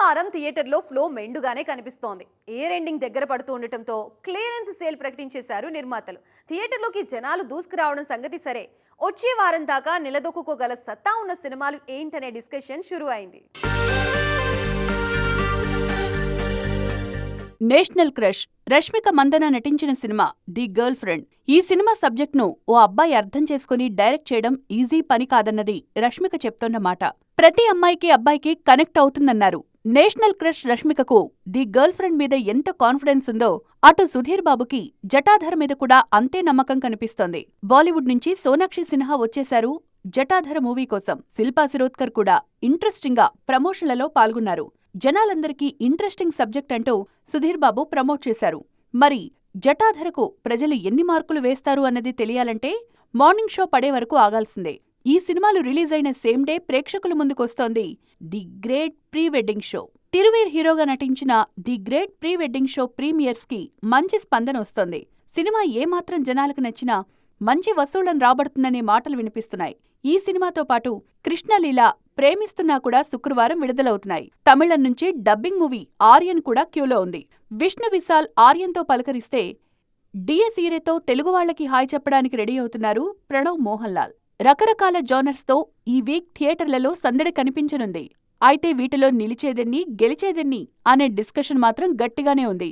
వారం థియేటర్లో ఫ్లో మెండుగానే కనిపిస్తోంది. ఎయిర్ ఎండింగ్ దగ్గర పడుతూ ఉండటంతో క్లియరెన్స్ సేల్ ప్రకటించేశారు నిర్మాతలు. థియేటర్లోకి జనాలు దూసుకురావడం సంగతి సరే. వచ్చే వారం దాకా నిలదొక్కుకోగల సత్తా ఉన్న సినిమాలు ఏంటనే డిస్కషన్ షురు అయింది నేషనల్ క్రష్ రష్మిక మందన నటించిన సినిమా ది గర్ల్ ఫ్రెండ్. ఈ సినిమా సబ్జెక్ట్ను ఓ అబ్బాయి అర్థం చేసుకుని డైరెక్ట్ చేయడం ఈజీ పని కాదన్నది రష్మిక చెప్తోన్న మాట. ప్రతి అమ్మాయికి అబ్బాయికి కనెక్ట్ అవుతుందన్నారు. నేషనల్ క్రష్ రష్మికకు ది గర్ల్ ఫ్రెండ్ మీద ఎంత కాన్ఫిడెన్స్ ఉందో అటు సుధీర్ బాబుకి జటాధర్ మీద కూడా అంతే నమ్మకం కనిపిస్తోంది. బాలీవుడ్ నుంచి సోనాక్షి సిన్హా వచ్చేశారు జటాధర మూవీ కోసం. శిల్పా శిరోద్కర్ కూడా ఇంట్రెస్టింగ్గా ప్రమోషన్లలో పాల్గొన్నారు. జనాలందరికీ ఇంట్రెస్టింగ్ సబ్జెక్ట్ అంటూ సుధీర్ బాబు ప్రమోట్ చేశారు. మరి జటాధరకు ప్రజలు ఎన్ని మార్కులు వేస్తారు అన్నది తెలియాలంటే మార్నింగ్ షో పడే వరకు ఆగాల్సిందే. ఈ సినిమాలు రిలీజ్ అయిన సేమ్ డే ప్రేక్షకుల ముందుకొస్తోంది. The great pre wedding show. Tiruveer హీరోగా నటించిన the great pre wedding show ప్రీమియర్స్కి మంచి స్పందన వస్తోంది. సినిమా ఏమాత్రం జనాలకు నచ్చినా మంచి వసూళ్ళను రాబడుతుందనే మాటలు వినిపిస్తున్నాయి. ఈ సినిమాతో పాటు కృష్ణలీల ప్రేమిస్తున్నా కూడా శుక్రవారం విడుదలవుతున్నాయి. తమిళం నుంచి డబ్బింగ్ మూవీ ఆర్యన్ కూడా క్యూలో ఉంది. విష్ణు విశాల్ ఆర్యన్తో పలకరిస్తే డిఎస్ ఈరేతో తెలుగు వాళ్ళకి హాయ్ చెప్పడానికి రెడీ అవుతున్నారు ప్రణవ్ మోహన్ లాల్. రకరకాల జోనర్స్తో ఈ వీక్ థియేటర్లలో సందడి కనిపించనుంది. అయితే వీటిలో నిలిచేదెన్ని గెలిచేదెన్ని అనే డిస్కషన్ మాత్రం గట్టిగానే ఉంది.